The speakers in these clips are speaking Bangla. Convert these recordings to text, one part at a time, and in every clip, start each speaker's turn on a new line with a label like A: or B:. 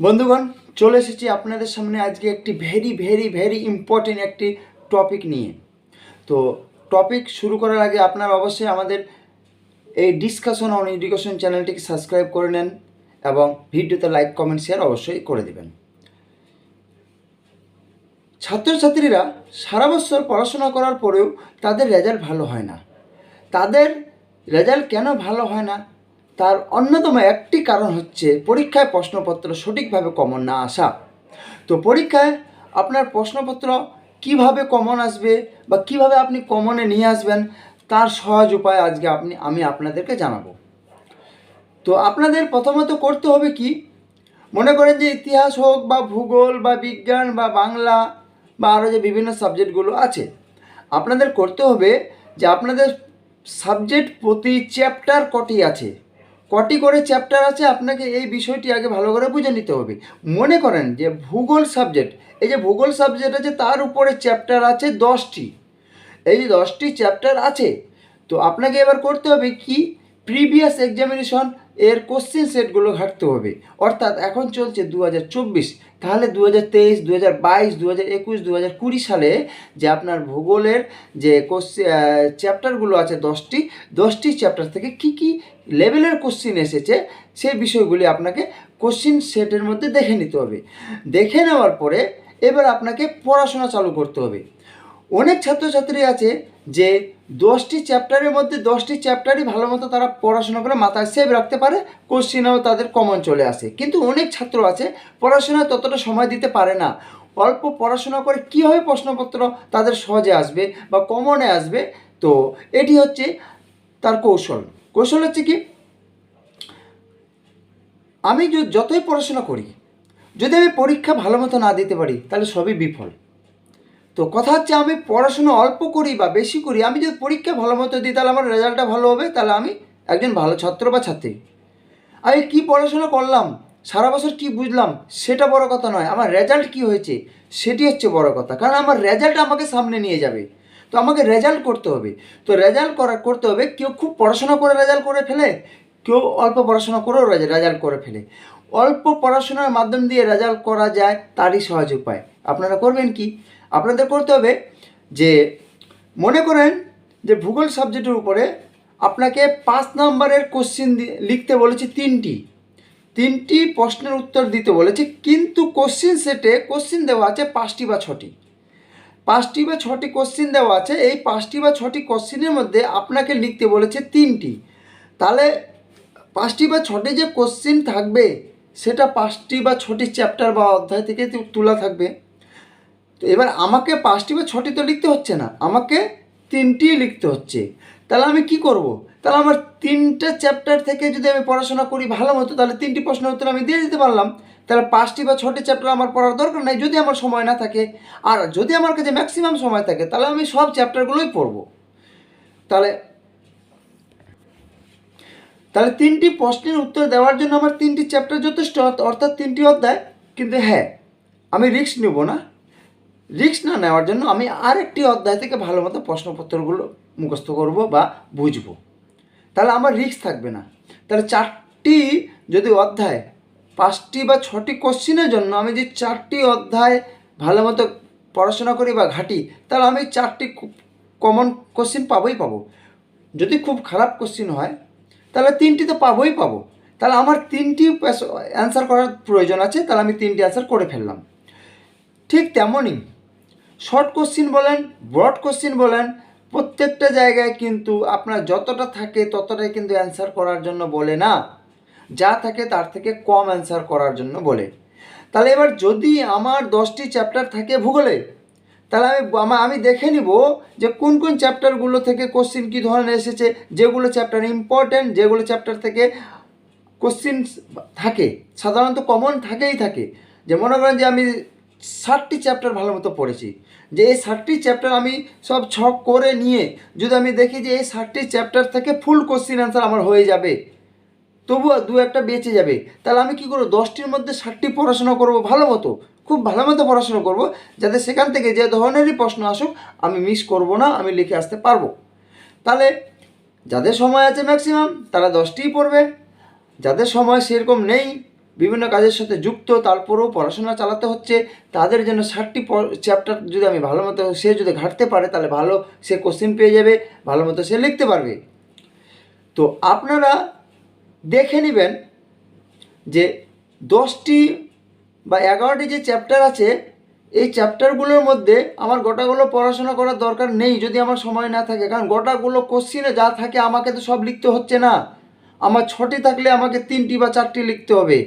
A: বন্ধুগণ, চলে এসেছি আপনাদের সামনে আজকে একটি ভেরি ভেরি ভেরি ইম্পর্টেন্ট একটি টপিক নিয়ে। তো টপিক শুরু করার আগে আপনারা অবশ্যই আমাদের এই ডিসকাশন অন এডুকেশন চ্যানেলটিকে সাবস্ক্রাইব করে নেন এবং ভিডিওতে লাইক কমেন্ট শেয়ার অবশ্যই করে দেবেন। ছাত্রছাত্রীরা সারা বছর পড়াশোনা করার পরেও তাদের রেজাল্ট ভালো হয় না। তাদের রেজাল্ট কেন ভালো হয় না? তার অন্যতম একটি কারণ হচ্ছে পরীক্ষায় প্রশ্নপত্র সঠিকভাবে কমন না আসা। তো পরীক্ষায় আপনার প্রশ্নপত্র কীভাবে কমন আসবে বা কীভাবে আপনি কমনে নিয়ে আসবেন, তার সহজ উপায় আজকে আপনি, আমি আপনাদেরকে জানাব। তো আপনাদের প্রথমত করতে হবে কি? মনে করেন যে ইতিহাস হোক বা ভূগোল বা বিজ্ঞান বা বাংলা বা আরও যে বিভিন্ন সাবজেক্টগুলো আছে, আপনাদের করতে হবে যে আপনাদের সাবজেক্ট প্রতি চ্যাপ্টার কটি আছে? কটি করে চ্যাপ্টার আছে, আপনাকে এই বিষয়টি আগে ভালো করে বুঝে নিতে হবে। মনে করেন যে ভূগোল সাবজেক্ট এই যে ভূগোল সাবজেক্ট আছে, তার উপরে চ্যাপ্টার আছে দশটি। এই যে দশটি চ্যাপ্টার আছে, তো আপনাকে এবার করতে হবে কি? প্রিভিয়াস এক্সামিনেশন এর কোশ্চেন সেটগুলো ঘাটতে হবে। অর্থাৎ এখন চলছে দু হাজার চব্বিশ। তাহলে দু হাজার তেইশ দু হাজার বাইশ দু হাজার একুশ দু হাজার কুড়ি সালে যে আপনার ভূগোলের যে কোশ্চেন চ্যাপ্টারগুলো আছে দশটি দশটি চ্যাপ্টার থেকে কি কি লেভেলের কোশ্চিন এসেছে সেই বিষয়গুলি আপনাকে কোশ্চিন সেটের মধ্যে দেখে নিতে হবে। দেখে নেওয়ার পরে এবার আপনাকে পড়াশোনা চালু করতে হবে। অনেক ছাত্রছাত্রী আছে যে দশটি চ্যাপ্টারের মধ্যে দশটি চ্যাপ্টারই ভালো মতো তারা পড়াশোনা করে মাথায় সেভ রাখতে পারে, কোশ্চিনেও তাদের কমন চলে আসে। কিন্তু অনেক ছাত্র আছে পড়াশোনায় ততটা সময় দিতে পারে না। অল্প পড়াশোনা করে কীভাবে প্রশ্নপত্র তাদের সহজে আসবে বা কমনে আসবে? তো এটি হচ্ছে তার কৌশল। কৌশল হচ্ছে কি, আমি যতই পড়াশোনা করি, যদি আমি পরীক্ষা ভালো মতো না দিতে পারি, তাহলে সবই বিফল। তো কথা হচ্ছে আমি পড়াশোনা অল্প করি বা বেশি করি, আমি যদি পরীক্ষা ভালো মতো দিই, তাহলে আমার রেজাল্টটা ভালো হবে, তাহলে আমি একজন ভালো ছাত্র বা ছাত্রী। আমি কি পড়াশোনা করলাম, সারা বছর কি বুঝলাম, সেটা বড় কথা নয়, আমার রেজাল্ট কি হয়েছে, সেটি হচ্ছে বড় কথা, কারণ আমার রেজাল্ট আমাকে সামনে নিয়ে যাবে। তো আমাকে রেজাল্ট করতে হবে, তো রেজাল্ট করা, করতে হবে, কেউ খুব পড়াশোনা করে রেজাল্ট করে ফেলে, কেউ অল্প পড়াশোনা করেও রেজাল্ট করে ফেলে। অল্প পড়াশোনার মাধ্যম দিয়ে রেজাল্ট করা যায়, তারই সহজ উপায়। আপনারা করবেন কি? আপনাদের করতে হবে যে মনে করেন যে ভূগোল সাবজেক্টের উপরে আপনাকে পাঁচ নম্বরের কোশ্চিন লিখতে বলেছে তিনটি। তিনটি প্রশ্নের উত্তর দিতে বলেছে, কিন্তু কোশ্চিন সেটে কোশ্চিন দেওয়া আছে পাঁচটি বা ছটি। পাঁচটি বা ছটি কোশ্চিন দেওয়া আছে, এই পাঁচটি বা ছটি কোশ্চিনের মধ্যে আপনাকে লিখতে বলেছে তিনটি। তাহলে পাঁচটি বা ছটি যে কোশ্চিন থাকবে, সেটা পাঁচটি বা ছটি চ্যাপ্টার বা অধ্যায় থেকে তোলা থাকবে। তো এবার আমাকে পাঁচটি বা ছটি তো লিখতে হচ্ছে না, আমাকে তিনটি লিখতে হচ্ছে। তাহলে আমি কি করব? তাহলে আমার তিনটে চ্যাপ্টার থেকে যদি আমি পড়াশোনা করি ভালো মতো, তাহলে তিনটি প্রশ্নের উত্তর আমি দিয়ে দিতে পারলাম। তাহলে পাঁচটি বা ছটি চ্যাপ্টার আমার পড়ার দরকার নাই, যদি আমার সময় না থাকে। আর যদি আমার কাছে ম্যাক্সিমাম সময় থাকে, তাহলে আমি সব চ্যাপ্টারগুলোই পড়ব। তাহলে তাহলে তিনটি প্রশ্নের উত্তর দেওয়ার জন্য আমার তিনটি চ্যাপ্টার যথেষ্ট, অর্থাৎ তিনটি অধ্যায়। কিন্তু হ্যাঁ আমি রিস্ক নেব না। রিস্ক না নেওয়ার জন্য আমি আরেকটি অধ্যায় থেকে ভালো মতো প্রশ্নপত্রগুলো মুখস্থ করব বা বুঝব। তাহলে আমার রিস্ক থাকবে না। তাহলে চারটি যদি অধ্যায়, পাঁচটি বা ছটি কোশ্চিনের জন্য আমি যে চারটি অধ্যায় ভালো মতো পড়াশোনা করি বা ঘাটি, তাহলে আমি চারটি কমন কোশ্চিন পাবোই পাবো। যদি খুব খারাপ কোশ্চিন হয়, তাহলে তিনটি তো পাবোই পাবো। তাহলে আমার তিনটি অ্যান্সার করার প্রয়োজন আছে, তাহলে আমি তিনটি অ্যান্সার করে ফেললাম। ঠিক তেমনই শর্ট কোশ্চিন বলেন ব্রড কোশ্চিন বলেন, প্রত্যেকটা জায়গায় কিন্তু আপনার যতটা থাকে ততটাই কিন্তু অ্যান্সার করার জন্য বলে না। যা থাকে তার থেকে কম অ্যান্সার করার জন্য বলে। তাহলে এবার যদি আমার দশটি চ্যাপ্টার থাকে ভূগোলে, তাহলে আমি আমি দেখে নিব যে কোন কোন চ্যাপ্টারগুলো থেকে কোশ্চিন কী ধরনের এসেছে, যেগুলো চ্যাপ্টার ইম্পর্ট্যান্ট যেগুলো চ্যাপ্টার থেকে কোশ্চিন থাকে, সাধারণত কমন থাকেই থাকে। যে মনে করেন যে আমি ষাটটি চ্যাপ্টার ভালো মতো পড়েছি। যে এই ষাটটি চ্যাপ্টার আমি সব ছক করে নিয়ে যদি আমি দেখি যে এই ষাটটি চ্যাপ্টার থেকে ফুল কোশ্চিন অ্যান্সার আমার হয়ে যাবে, তবুও দু একটা বেঁচে যাবে। তাহলে আমি কি করব? দশটির মধ্যে ষাটটি পড়াশোনা করব ভালো মতো, খুব ভালো মতো পড়াশোনা করব, যাতে সেখান থেকে যে ধরনেরই প্রশ্ন আসুক, আমি মিস করব না, আমি লিখে আসতে পারব। তাহলে যাদের সময় আছে ম্যাক্সিমাম তারা দশটিই পড়বে। যাদের সময় সেরকম নেই বিভিন্ন কাজের সাথে যুক্ত, তারপরেও পড়াশোনা চালাতে হচ্ছে। তাদের জন্য ষাটটি চ্যাপ্টার যদি আমি ভালো মতো সে যদি ঘাটতে পারে, তাহলে ভালো সে কোশ্চেন পেয়ে যাবে, ভালো মতো সে লিখতে পারবে। তো আপনারা দেখে নেবেন যে দশটি বা এগারোটি যে চ্যাপ্টার আছে, এই চ্যাপ্টারগুলোর মধ্যে আমার গোটাগুলো পড়াশোনা করার দরকার নেই যদি আমার সময় না থাকে। কারণ গোটাগুলো কোশ্চিনে যা থাকে আমাকে তো সব লিখতে হচ্ছে না। আমার ছটি থাকলে আমাকে তিনটি বা চারটি লিখতে হবে।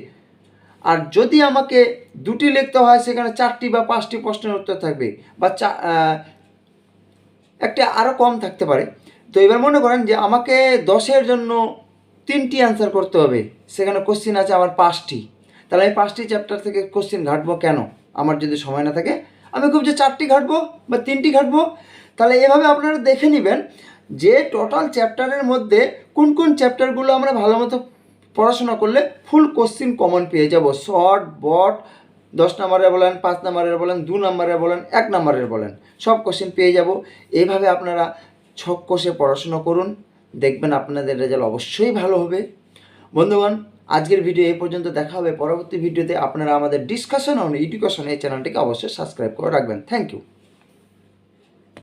A: আর যদি আমাকে দুটি লিখতে হয়, সেখানে চারটি বা পাঁচটি প্রশ্নের উত্তর থাকবে বা চা একটা আরও কম থাকতে পারে। তো এবার মনে করেন যে আমাকে দশের জন্য তিনটি অ্যান্সার করতে হবে। সেখানে কোশ্চিন আছে আমার পাঁচটি। তাহলে আমি পাঁচটি চ্যাপ্টার থেকে কোশ্চিন ঘাটবো কেন? আমার যদি সময় না থাকে, আমি খুব যে চারটি ঘাটবো বা তিনটি ঘাটবো, তাহলে এভাবে আপনারা দেখে নেবেন যে টোটাল চ্যাপ্টারের মধ্যে কোন কোন চ্যাপ্টারগুলো আমরা ভালো মতো পড়াশোনা করলে ফুল কোশ্চিন কমন পেয়ে যাব। শর্ট বট দশ নম্বরের বলেন, পাঁচ নম্বরের বলেন, দু নম্বরের বলেন, এক নম্বরের বলেন, সব কোশ্চেন পেয়ে যাব। এইভাবে আপনারা ছক কষে পড়াশোনা করুন, দেখবেন আপনাদের রেজাল্ট অবশ্যই ভালো হবে। বন্ধুগণ, আজকের ভিডিও এই পর্যন্ত দেখা হবে। পরবর্তী ভিডিওতে আপনারা আমাদের ডিসকাশন অন এডুকেশন এই চ্যানেলটিকে অবশ্যই সাবস্ক্রাইব করে রাখবেন। Thank you